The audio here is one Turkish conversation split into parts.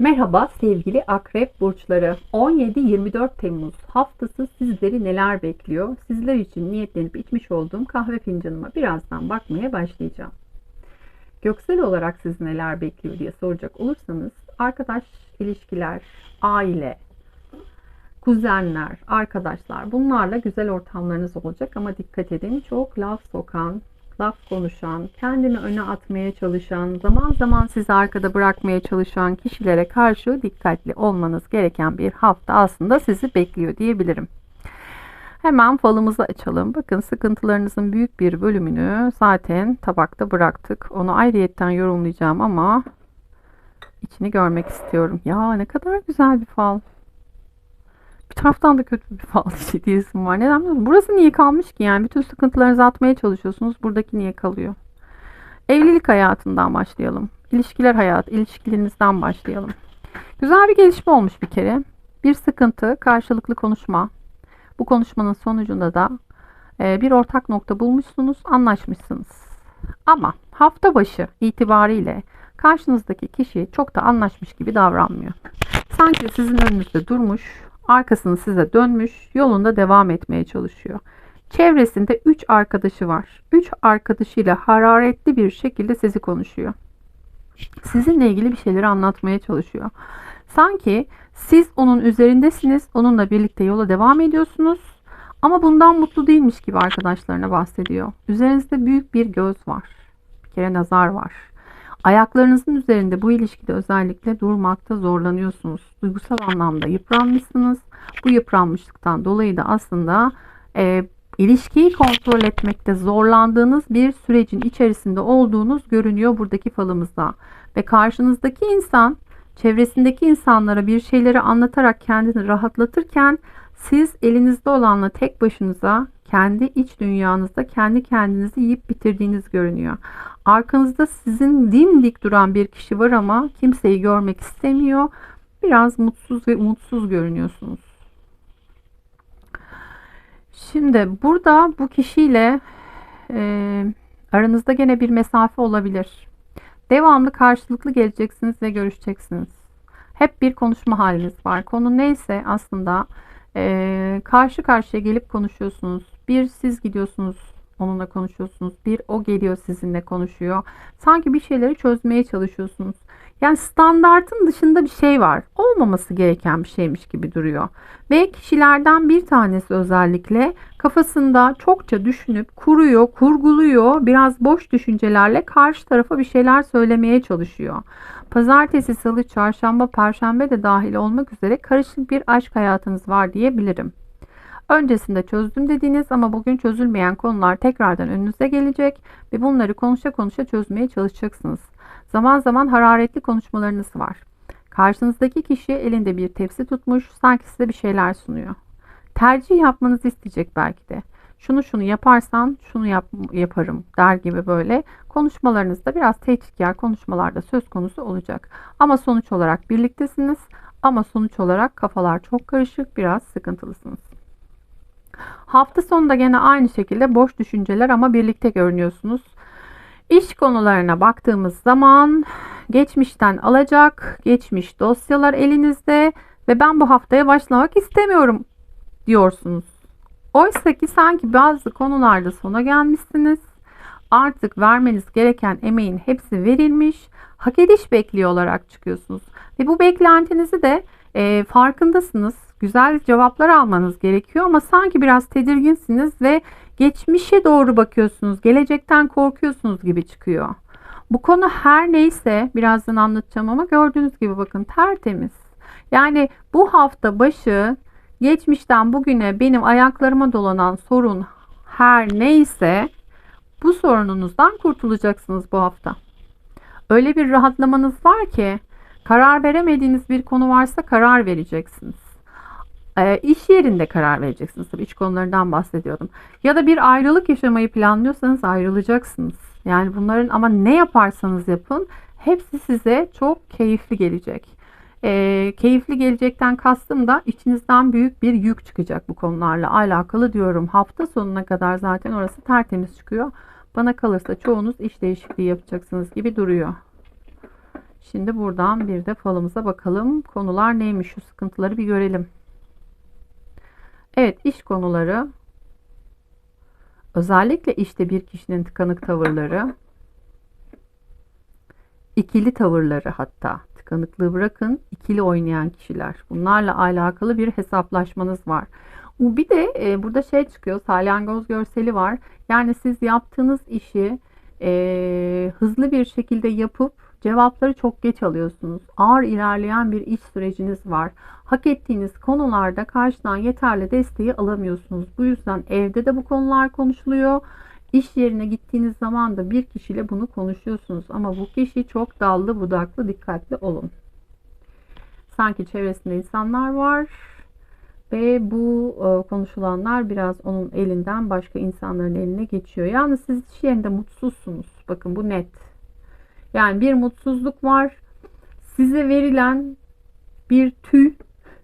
Merhaba sevgili akrep burçları. 17-24 Temmuz haftası sizleri neler bekliyor? Sizler için niyetlenip içmiş olduğum kahve fincanıma birazdan bakmaya başlayacağım. Göksel olarak siz neler bekliyor diye soracak olursanız arkadaş ilişkiler, aile, kuzenler, arkadaşlar bunlarla güzel ortamlarınız olacak ama dikkat edin çok laf sokan, laf konuşan, kendini öne atmaya çalışan, zaman zaman sizi arkada bırakmaya çalışan kişilere karşı dikkatli olmanız gereken bir hafta aslında sizi bekliyor diyebilirim. Hemen falımızı açalım. Bakın sıkıntılarınızın büyük bir bölümünü zaten tabakta bıraktık. Onu ayrıyetten yorumlayacağım ama içini görmek istiyorum. Ya ne kadar güzel bir fal. Bir taraftan da kötü bir fal diyesim var. Neden bilmiyorum. Burası niye kalmış ki? Yani bütün sıkıntılarınızı atmaya çalışıyorsunuz. Buradaki niye kalıyor? Evlilik hayatından başlayalım. İlişkiler hayat, ilişkilerinizden başlayalım. Güzel bir gelişme olmuş bir kere. Bir sıkıntı, karşılıklı konuşma. Bu konuşmanın sonucunda da e, bir ortak nokta bulmuşsunuz, anlaşmışsınız. Ama hafta başı itibariyle karşınızdaki kişi çok da anlaşmış gibi davranmıyor. Sanki sizin önünüzde durmuş, arkasını size dönmüş, yolunda devam etmeye çalışıyor. Çevresinde 3 arkadaşı var. 3 arkadaşıyla hararetli bir şekilde sizi konuşuyor. Sizinle ilgili bir şeyleri anlatmaya çalışıyor. Sanki siz onun üzerindesiniz, onunla birlikte yola devam ediyorsunuz. Ama bundan mutlu değilmiş gibi arkadaşlarına bahsediyor. Üzerinizde büyük bir göz var. Bir kere nazar var. Ayaklarınızın üzerinde bu ilişkide özellikle durmakta zorlanıyorsunuz. Duygusal anlamda yıpranmışsınız. Bu yıpranmışlıktan dolayı da aslında e, ilişkiyi kontrol etmekte zorlandığınız bir sürecin içerisinde olduğunuz görünüyor buradaki falımızda. Ve karşınızdaki insan çevresindeki insanlara bir şeyleri anlatarak kendini rahatlatırken siz elinizde olanla tek başınıza kendi iç dünyanızda kendi kendinizi yiyip bitirdiğiniz görünüyor. Arkanızda sizin dimdik duran bir kişi var ama kimseyi görmek istemiyor. Biraz mutsuz ve umutsuz görünüyorsunuz. Şimdi burada bu kişiyle e, aranızda gene bir mesafe olabilir. Devamlı karşılıklı geleceksiniz ve görüşeceksiniz. Hep bir konuşma haliniz var. Konu neyse aslında e, karşı karşıya gelip konuşuyorsunuz. Bir siz gidiyorsunuz onunla konuşuyorsunuz. Bir o geliyor sizinle konuşuyor. Sanki bir şeyleri çözmeye çalışıyorsunuz. Yani standartın dışında bir şey var. Olmaması gereken bir şeymiş gibi duruyor. Ve kişilerden bir tanesi özellikle kafasında çokça düşünüp kuruyor, kurguluyor. Biraz boş düşüncelerle karşı tarafa bir şeyler söylemeye çalışıyor. Pazartesi, salı, çarşamba, perşembe de dahil olmak üzere karışık bir aşk hayatınız var diyebilirim. Öncesinde çözdüm dediğiniz ama bugün çözülmeyen konular tekrardan önünüze gelecek ve bunları konuşa konuşa çözmeye çalışacaksınız. Zaman zaman hararetli konuşmalarınız var. Karşınızdaki kişi elinde bir tepsi tutmuş, sanki size bir şeyler sunuyor. Tercih yapmanızı isteyecek belki de. Şunu şunu yaparsan şunu yap, yaparım der gibi böyle konuşmalarınızda biraz tehditkar konuşmalarda söz konusu olacak. Ama sonuç olarak birliktesiniz ama sonuç olarak kafalar çok karışık biraz sıkıntılısınız. Hafta sonunda gene aynı şekilde boş düşünceler ama birlikte görünüyorsunuz. İş konularına baktığımız zaman geçmişten alacak, geçmiş dosyalar elinizde ve ben bu haftaya başlamak istemiyorum diyorsunuz. Oysa ki sanki bazı konularda sona gelmişsiniz. Artık vermeniz gereken emeğin hepsi verilmiş. Hak ediş bekliyor olarak çıkıyorsunuz. Ve bu beklentinizi de e, farkındasınız. Güzel cevaplar almanız gerekiyor ama sanki biraz tedirginsiniz ve geçmişe doğru bakıyorsunuz. Gelecekten korkuyorsunuz gibi çıkıyor. Bu konu her neyse birazdan anlatacağım ama gördüğünüz gibi bakın tertemiz. Yani bu hafta başı geçmişten bugüne benim ayaklarıma dolanan sorun her neyse bu sorununuzdan kurtulacaksınız bu hafta. Öyle bir rahatlamanız var ki karar veremediğiniz bir konu varsa karar vereceksiniz. E, iş yerinde karar vereceksiniz. Tabii iç konularından bahsediyordum. Ya da bir ayrılık yaşamayı planlıyorsanız ayrılacaksınız. Yani bunların ama ne yaparsanız yapın hepsi size çok keyifli gelecek. E, keyifli gelecekten kastım da içinizden büyük bir yük çıkacak bu konularla alakalı diyorum. Hafta sonuna kadar zaten orası tertemiz çıkıyor. Bana kalırsa çoğunuz iş değişikliği yapacaksınız gibi duruyor. Şimdi buradan bir de falımıza bakalım. Konular neymiş? Şu sıkıntıları bir görelim. Evet, iş konuları. Özellikle işte bir kişinin tıkanık tavırları. ikili tavırları hatta. Tıkanıklığı bırakın, ikili oynayan kişiler. Bunlarla alakalı bir hesaplaşmanız var. Bir de e, burada şey çıkıyor, salyangoz görseli var. Yani siz yaptığınız işi e, hızlı bir şekilde yapıp cevapları çok geç alıyorsunuz. Ağır ilerleyen bir iş süreciniz var. Hak ettiğiniz konularda karşıdan yeterli desteği alamıyorsunuz. Bu yüzden evde de bu konular konuşuluyor. İş yerine gittiğiniz zaman da bir kişiyle bunu konuşuyorsunuz. Ama bu kişi çok dallı budaklı dikkatli olun. Sanki çevresinde insanlar var ve bu e, konuşulanlar biraz onun elinden başka insanların eline geçiyor. Yani siz iş yerinde mutsuzsunuz. Bakın bu net. Yani bir mutsuzluk var. Size verilen bir tüy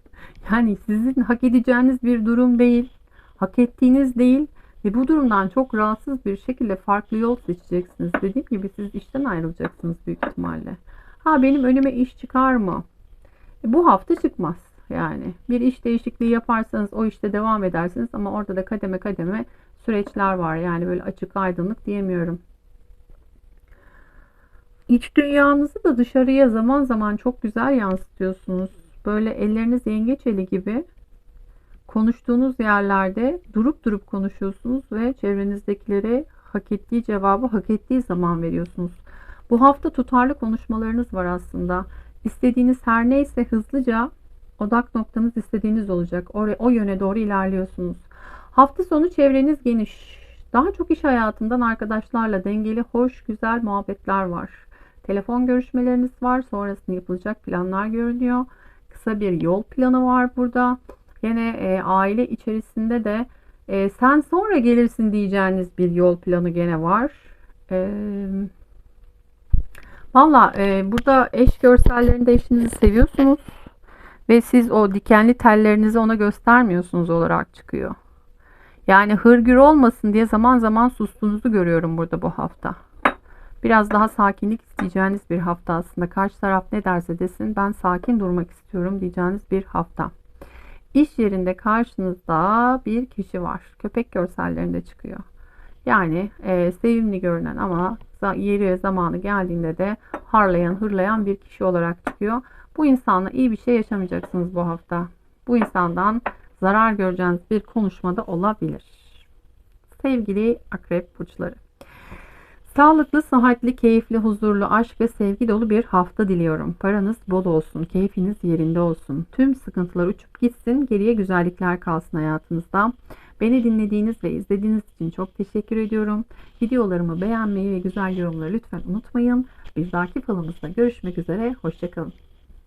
yani sizin hak edeceğiniz bir durum değil. Hak ettiğiniz değil. Ve bu durumdan çok rahatsız bir şekilde farklı yol seçeceksiniz. Dediğim gibi siz işten ayrılacaksınız büyük ihtimalle. Ha benim önüme iş çıkar mı? E, bu hafta çıkmaz. Yani bir iş değişikliği yaparsanız o işte devam edersiniz ama orada da kademe kademe süreçler var. Yani böyle açık aydınlık diyemiyorum. İç dünyanızı da dışarıya zaman zaman çok güzel yansıtıyorsunuz. Böyle elleriniz yengeç eli gibi konuştuğunuz yerlerde durup durup konuşuyorsunuz ve çevrenizdekilere hak ettiği cevabı hak ettiği zaman veriyorsunuz. Bu hafta tutarlı konuşmalarınız var aslında. İstediğiniz her neyse hızlıca odak noktanız istediğiniz olacak. Oraya, o yöne doğru ilerliyorsunuz. Hafta sonu çevreniz geniş. Daha çok iş hayatından arkadaşlarla dengeli, hoş, güzel muhabbetler var. Telefon görüşmeleriniz var. Sonrasında yapılacak planlar görünüyor. Kısa bir yol planı var burada. Yine e, aile içerisinde de e, sen sonra gelirsin diyeceğiniz bir yol planı gene var. E, Valla e, burada eş görsellerinde eşinizi seviyorsunuz. Ve siz o dikenli tellerinizi ona göstermiyorsunuz olarak çıkıyor. Yani hırgür olmasın diye zaman zaman sustuğunuzu görüyorum burada bu hafta. Biraz daha sakinlik isteyeceğiniz bir hafta aslında. Karşı taraf ne derse desin ben sakin durmak istiyorum diyeceğiniz bir hafta. İş yerinde karşınızda bir kişi var. Köpek görsellerinde çıkıyor. Yani e, sevimli görünen ama yeri ve zamanı geldiğinde de harlayan, hırlayan bir kişi olarak çıkıyor. Bu insanla iyi bir şey yaşamayacaksınız bu hafta. Bu insandan zarar göreceğiniz bir konuşmada olabilir. Sevgili akrep burçları. Sağlıklı, sıhhatli, keyifli, huzurlu, aşk ve sevgi dolu bir hafta diliyorum. Paranız bol olsun, keyfiniz yerinde olsun. Tüm sıkıntılar uçup gitsin, geriye güzellikler kalsın hayatınızda. Beni dinlediğiniz ve izlediğiniz için çok teşekkür ediyorum. Videolarımı beğenmeyi ve güzel yorumları lütfen unutmayın. Bir dahaki falımızda görüşmek üzere, hoşçakalın.